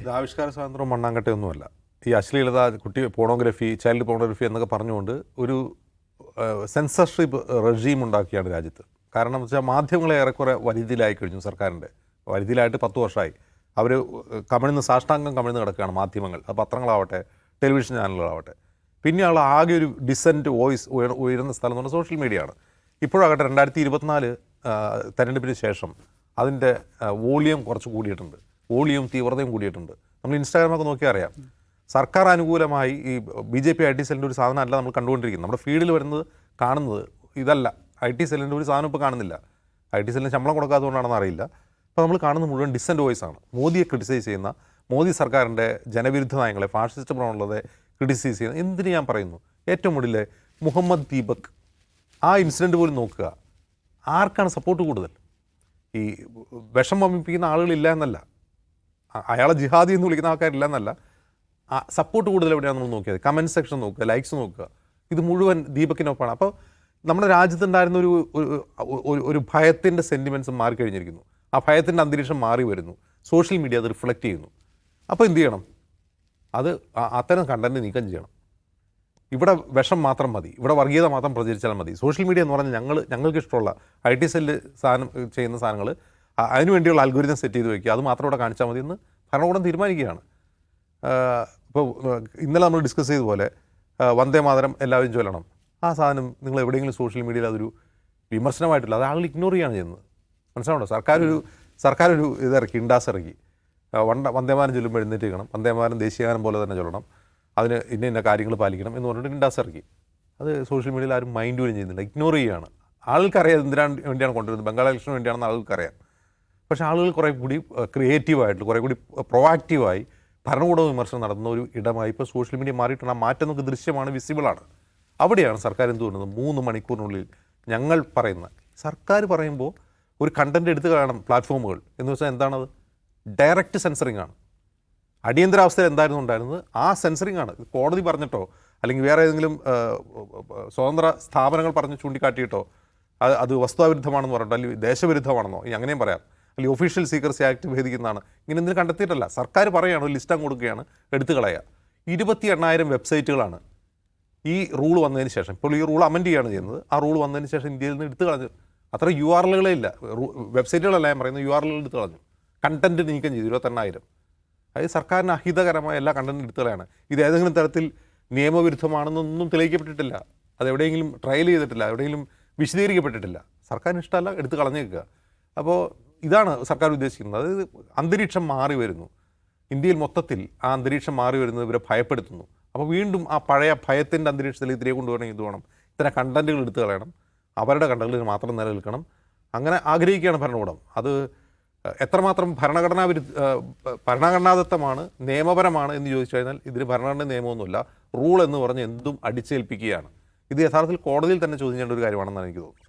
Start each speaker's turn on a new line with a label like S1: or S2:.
S1: ഇത് ആവിഷ്കാര സ്വാതന്ത്ര്യം മണ്ണാങ്കട്ടയൊന്നുമല്ല. ഈ അശ്ലീലത കുട്ടി പോണോഗ്രഫി ചൈൽഡ് പോണോഗ്രഫി എന്നൊക്കെ പറഞ്ഞുകൊണ്ട് ഒരു സെൻസർഷിപ്പ് റെജീം ഉണ്ടാക്കിയാണ് രാജ്യത്ത്. കാരണം എന്ന് വെച്ചാൽ മാധ്യമങ്ങളെ ഏറെക്കുറെ വരുതിയിലായി കഴിഞ്ഞു സർക്കാരിന്റെ. വരുതിയിലായിട്ട് പത്ത് വർഷമായി അവർ കമിഴ്ന്ന് സാഷ്ടാംഗം കമിഴ്ന്ന് കിടക്കുകയാണ് മാധ്യമങ്ങൾ. അത് പത്രങ്ങളാവട്ടെ ടെലിവിഷൻ ചാനലുകളാവട്ടെ. പിന്നെയുള്ള ആകെ ഒരു ഡിസന്റ് വോയിസ് ഉയർ ഉയരുന്ന സ്ഥലം എന്ന് പറഞ്ഞാൽ സോഷ്യൽ മീഡിയ ആണ്. ഇപ്പോഴാകട്ടെ രണ്ടായിരത്തി ഇരുപത്തിനാല് തെരഞ്ഞെടുപ്പിന് ശേഷം അതിന്റെ വോളിയം കുറച്ച് കൂടിയിട്ടുണ്ട്. വോളിയം തീവ്രതയും കൂടിയിട്ടുണ്ട്. നമ്മൾ ഇൻസ്റ്റാഗ്രാമൊക്കെ നോക്കിയാൽ അറിയാം. സർക്കാർ അനുകൂലമായി ഈ B J P I T സെല്ലിന്റെ ഒരു സാധനം അല്ല നമ്മൾ കണ്ടുകൊണ്ടിരിക്കുന്നത്. നമ്മുടെ ഫീൽഡിൽ വരുന്നത് കാണുന്നത് ഇതല്ല. ഐ ടി സെല്ലിന്റെ ഒരു സാധനം ഇപ്പോൾ കാണുന്നില്ല. ഐ ടി സെല്ലിന് ശമ്പളം കൊടുക്കാത്തതുകൊണ്ടാണെന്ന് അറിയില്ല. അപ്പോൾ നമ്മൾ കാണുന്നത് മുഴുവൻ ഡിസന്റ് വോയിസ് ആണ്. മോദിയെ ക്രിട്ടിസൈസ് ചെയ്യുന്ന മോദി സർക്കാരിന്റെ ജനവിരുദ്ധ നയങ്ങളെ ഫാഷിസ്റ്റ് പ്രവണതയെ ക്രിട്ടിസൈസ് ചെയ്യുന്ന എന്തിന് ഞാൻ പറയുന്നു? ഏറ്റവും കൂടുതൽ മുഹമ്മദ് ദീപക് ആ ഇൻസിഡന്റ് പോലും നോക്കുക. ആർക്കാണ് സപ്പോർട്ട് കൂടുതൽ? ഈ വിഷം വമിപ്പിക്കുന്ന ആളുകളില്ല എന്നല്ല. അയാളെ ജിഹാദി എന്ന് വിളിക്കുന്ന ആൾക്കാരില്ല എന്നല്ല സപ്പോർട്ട് കൂടുതൽ എവിടെയാണ് നമ്മൾ നോക്കിയത്? കമന്റ് സെക്ഷൻ നോക്കുക ലൈക്സ് നോക്കുക. ഇത് മുഴുവൻ ദീപക്കിനൊപ്പമാണ്. അപ്പോൾ നമ്മുടെ രാജ്യത്തുണ്ടായിരുന്ന ഒരു ഒരു- ഭയത്തിന്റെ സെന്റിമെന്റ്സ് മാറിക്കഴിഞ്ഞിരിക്കുന്നു. ആ ഭയത്തിന്റെ അന്തരീക്ഷം മാറി വരുന്നു. സോഷ്യൽ മീഡിയ അത് റിഫ്ലക്റ്റ് ചെയ്യുന്നു. അപ്പോൾ എന്ത് ചെയ്യണം? അത് അത്തരം കണ്ടന്റ് നീക്കം ചെയ്യണം. ഇവിടെ വിഷം മാത്രം മതി. ഇവിടെ വർഗീയത മാത്രം പ്രചരിച്ചാൽ മതി. സോഷ്യൽ മീഡിയ എന്ന് പറഞ്ഞാൽ ഞങ്ങൾ ഞങ്ങൾക്ക് ഇഷ്ടമുള്ള ഐ ടി സെല്ല് സാധനം ചെയ്യുന്ന സാധനങ്ങൾ അ- അതിനു വേണ്ടിയുള്ള അൽഗോരിതം സെറ്റ് ചെയ്ത് വയ്ക്കുക അത് മാത്രം ഇവിടെ കാണിച്ചാൽ മതി എന്ന് ഭരണകൂടം തീരുമാനിക്കുകയാണ്. ഇപ്പോൾ ഇന്നലെ നമ്മൾ ഡിസ്കസ് ചെയ്ത പോലെ വന്ദേ മാതരം എല്ലാവരും ചൊല്ലണം. ആ സാധനം നിങ്ങൾ എവിടെയെങ്കിലും സോഷ്യൽ മീഡിയയിൽ അതൊരു വിമർശനമായിട്ടില്ല. അത് ആളുകൾ ഇഗ്നോർ ചെയ്യാണ് ചെയ്യുന്നത്. മനസ്സിലാവണോ സർക്കാർ ഒരു സർക്കാർ ഒരു ഇതിറക്കി ഇൻഡാസ് ഇറക്കി വണ്ട വന്ദേമാരം ചൊല്ലുമ്പോൾ എഴുന്നേറ്റ് നിൽക്കണം വന്ദേമാരം ദേശീയഗാനം പോലെ തന്നെ ചൊല്ലണം. അതിന് ഇന്ന ഇന്ന കാര്യങ്ങൾ പാലിക്കണം എന്ന് പറഞ്ഞിട്ട് ഇൻഡാസ് ഇറക്കി അത് സോഷ്യൽ മീഡിയയിൽ ആരും മൈൻഡ് പോലും ചെയ്യുന്നില്ല. ഇഗ്നോർ ചെയ്യുകയാണ്. ആൾക്കറിയാം എന്തിനാണ് വേണ്ടിയാണ് കൊണ്ടുവരുന്നത്. ബംഗാൾ ഇലക്ഷന് വേണ്ടിയാണെന്ന് ആൾക്കറിയാം. പക്ഷേ ആളുകൾ കുറേ കൂടി ക്രിയേറ്റീവായിട്ട് കുറേ കൂടി പ്രൊവാക്റ്റീവായി ഭരണകൂട വിമർശനം നടത്തുന്ന ഒരു ഇടമായി ഇപ്പോൾ സോഷ്യൽ മീഡിയ മാറിയിട്ടുണ്ട്. ആ മാറ്റം നമുക്ക് ദൃശ്യമാണ് വിസിബിളാണ് അവിടെയാണ് സർക്കാർ എന്ത് പറയുന്നത്? മൂന്ന് മണിക്കൂറിനുള്ളിൽ ഞങ്ങൾ പറയുന്ന സർക്കാർ പറയുമ്പോൾ ഒരു കണ്ടന്റ് എടുത്ത് കാണണം പ്ലാറ്റ്ഫോമുകൾ എന്ന് വെച്ചാൽ എന്താണത്? ഡയറക്റ്റ് സെൻസറിങ് ആണ്. അടിയന്തരാവസ്ഥയിൽ എന്തായിരുന്നു ഉണ്ടായിരുന്നത്? ആ സെൻസറിങ് ആണ്. കോടതി പറഞ്ഞിട്ടോ അല്ലെങ്കിൽ വേറെ ഏതെങ്കിലും സ്വതന്ത്ര സ്ഥാപനങ്ങൾ പറഞ്ഞ് ചൂണ്ടിക്കാട്ടിയിട്ടോ അത് അത് വസ്തുതാവിരുദ്ധമാണെന്ന് പറഞ്ഞിട്ടോ അല്ലെങ്കിൽ ദേശവിരുദ്ധമാണെന്നോ ഇനി അങ്ങനെയും പറയാം. അല്ലെങ്കിൽ ഒഫീഷ്യൽ സീക്രസി ആക്ട് ഭേദിക്കുന്നതാണ്. ഇങ്ങനെ എന്തിനും കണ്ടെത്തിയിട്ടല്ല. സർക്കാർ പറയുകയാണ് ഒരു ലിസ്റ്റ് കൊടുക്കുകയാണ്. എടുത്തു കളയുക ഇരുപത്തി എണ്ണായിരം വെബ്സൈറ്റുകളാണ് ഈ റൂൾ വന്നതിന് ശേഷം ഇപ്പോൾ ഈ റൂൾ അമെൻഡ് ചെയ്യുകയാണ് ചെയ്യുന്നത്. ആ റൂൾ വന്നതിന് ശേഷം ഇന്ത്യയിൽ നിന്ന് എടുത്തു കളഞ്ഞു. അത്ര യു ആർ എല്ലുകളേ ഇല്ല വെബ്സൈറ്റുകളല്ല ഞാൻ പറയുന്നത് യു ആർ എല്ലുകൾ എടുത്തു കളഞ്ഞു. കണ്ടന്റ് നീക്കം ചെയ്തു ഇരുപത്തെണ്ണായിരം. അതായത് സർക്കാരിന് അഹിതകരമായ എല്ലാ കണ്ടന്റും എടുത്തു കളയാണ്. ഇത് ഏതെങ്കിലും തരത്തിൽ നിയമവിരുദ്ധമാണെന്നൊന്നും തെളിയിക്കപ്പെട്ടിട്ടില്ല. അത് എവിടെയെങ്കിലും ട്രയൽ ചെയ്തിട്ടില്ല. എവിടെയെങ്കിലും വിശദീകരിക്കപ്പെട്ടിട്ടില്ല. സർക്കാരിന് ഇഷ്ടമല്ല എടുത്ത് കളഞ്ഞേക്കുക. അപ്പോൾ ഇതാണ് സർക്കാർ ഉദ്ദേശിക്കുന്നത്. അതായത് അന്തരീക്ഷം മാറി വരുന്നു. ഇന്ത്യയിൽ മൊത്തത്തിൽ ആ അന്തരീക്ഷം മാറി വരുന്നത് ഇവരെ ഭയപ്പെടുത്തുന്നു. അപ്പോൾ വീണ്ടും ആ പഴയ ഭയത്തിന്റെ അന്തരീക്ഷത്തിലേക്ക് തിരികെ കൊണ്ടുവരണമെങ്കിൽ ഇത് വേണം. ഇത്തരം കണ്ടന്റുകൾ എടുത്തു കളയണം. അവരുടെ കണ്ടന്റുകൾ മാത്രം നിലനിൽക്കണം. അങ്ങനെ ആഗ്രഹിക്കുകയാണ് ഭരണകൂടം. അത് എത്രമാത്രം ഭരണഘടനാ വിരുദ്ധ ഭരണഘടനാതത്വമാണ് നിയമപരമാണ് എന്ന് ചോദിച്ചു കഴിഞ്ഞാൽ ഇതിന് ഭരണഘടന നിയമമൊന്നുമില്ല. റൂൾ എന്ന് പറഞ്ഞ് എന്തും അടിച്ചേൽപ്പിക്കുകയാണ്. ഇത് യഥാർത്ഥത്തിൽ കോടതിയിൽ തന്നെ ചോദ്യം ചെയ്യേണ്ട ഒരു കാര്യമാണെന്നാണ് എനിക്ക് തോന്നുന്നത്.